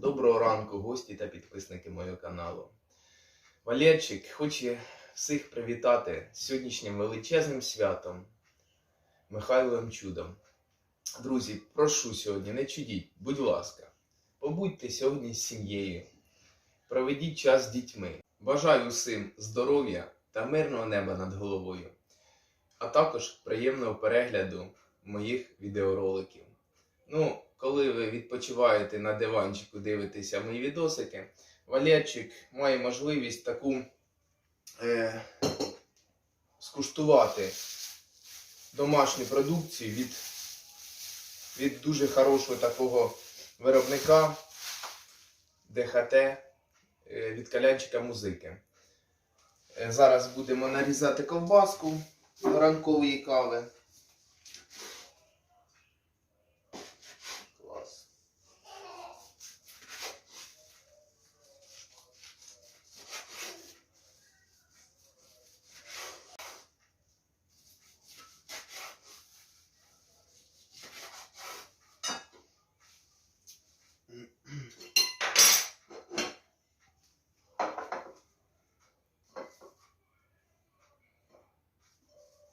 Доброго ранку, гості та підписники мого каналу. Валерчик хоче всіх привітати сьогоднішнім величезним святом Михайловим чудом. Друзі, прошу сьогодні, не чудіть, будь ласка, побудьте сьогодні з сім'єю, проведіть час з дітьми. Бажаю усім здоров'я та мирного неба над головою, а також приємного перегляду моїх відеороликів. Ну, коли ви відпочиваєте на диванчику, дивитеся мої відосики, Валерчик має можливість таку е, скуштувати домашню продукцію від, від дуже хорошого такого виробника ДХТ е, від калянчика музики. Е, зараз будемо нарізати ковбаску до ранкової кави.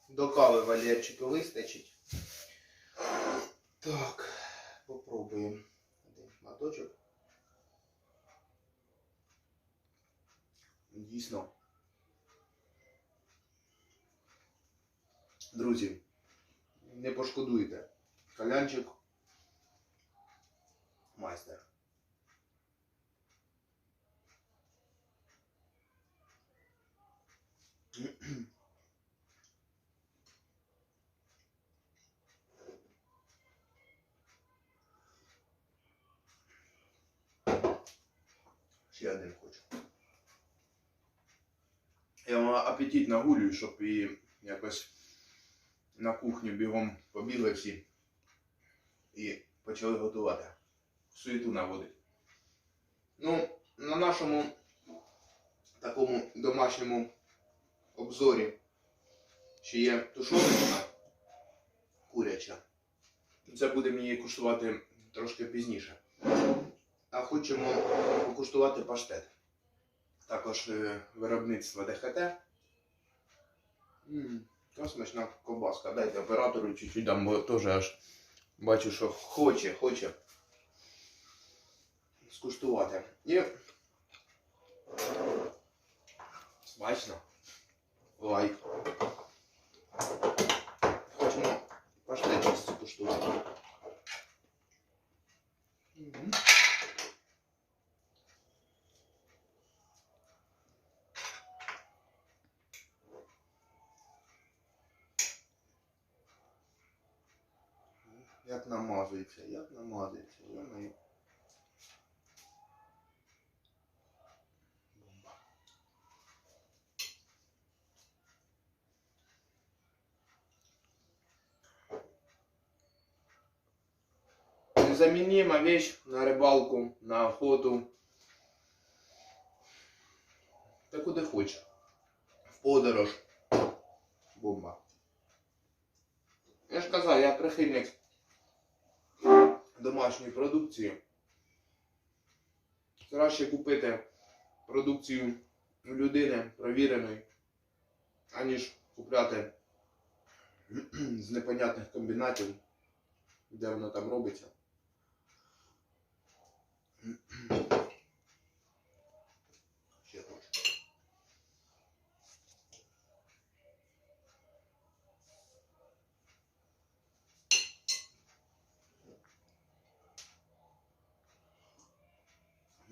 До кави Валерчику вистачить. Так, попробуємо. Один шматочок. Дійсно. Друзі, не пошкодуйте. Калянчик майстер. Ще один хочу. Я вам апетит нагулюю, щоб і якось на кухню бігом побігли всі і почали готувати. Суету наводить. Ну, на нашому такому домашньому обзорі ще є тушоночка куряча. Це будемо її куштувати трошки пізніше. А хочемо покуштувати паштет. Також е, виробництво ДХТ. Яка смачна ковбаска. Дайте оператору чуть-чуть дам, бо теж аж бачу, що хоче, хоче скуштувати. І смачно. Лайк. Хочемо паштет щось скуштувати. Мгм. Як намазується, як намазується, я маю. Бомба. Незаменима вещь на рибалку, на охоту. Та куди хочеш. В подорож. Бомба. Я ж казав, я прихильник домашньої продукції. Краще купити продукцію людини провіреної, аніж купляти з непонятних комбінатів, де воно там робиться. Ще хочу.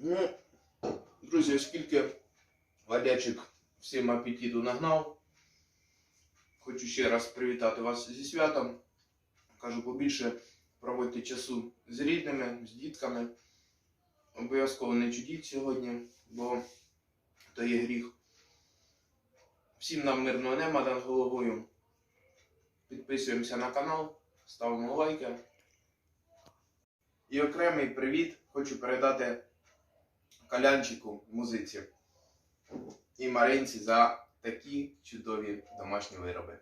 Ну, друзі, оскільки Валячик всім апетиту нагнав, хочу ще раз привітати вас зі святом. Кажу, побільше проводьте часу з рідними, з дітками. Обов'язково не чудіть сьогодні, бо то є гріх. Всім нам мирного неба над головою. Підписуємося на канал, ставимо лайки. І окремий привіт хочу передати Калянчику музиці і Маринці за такі чудові домашні вироби.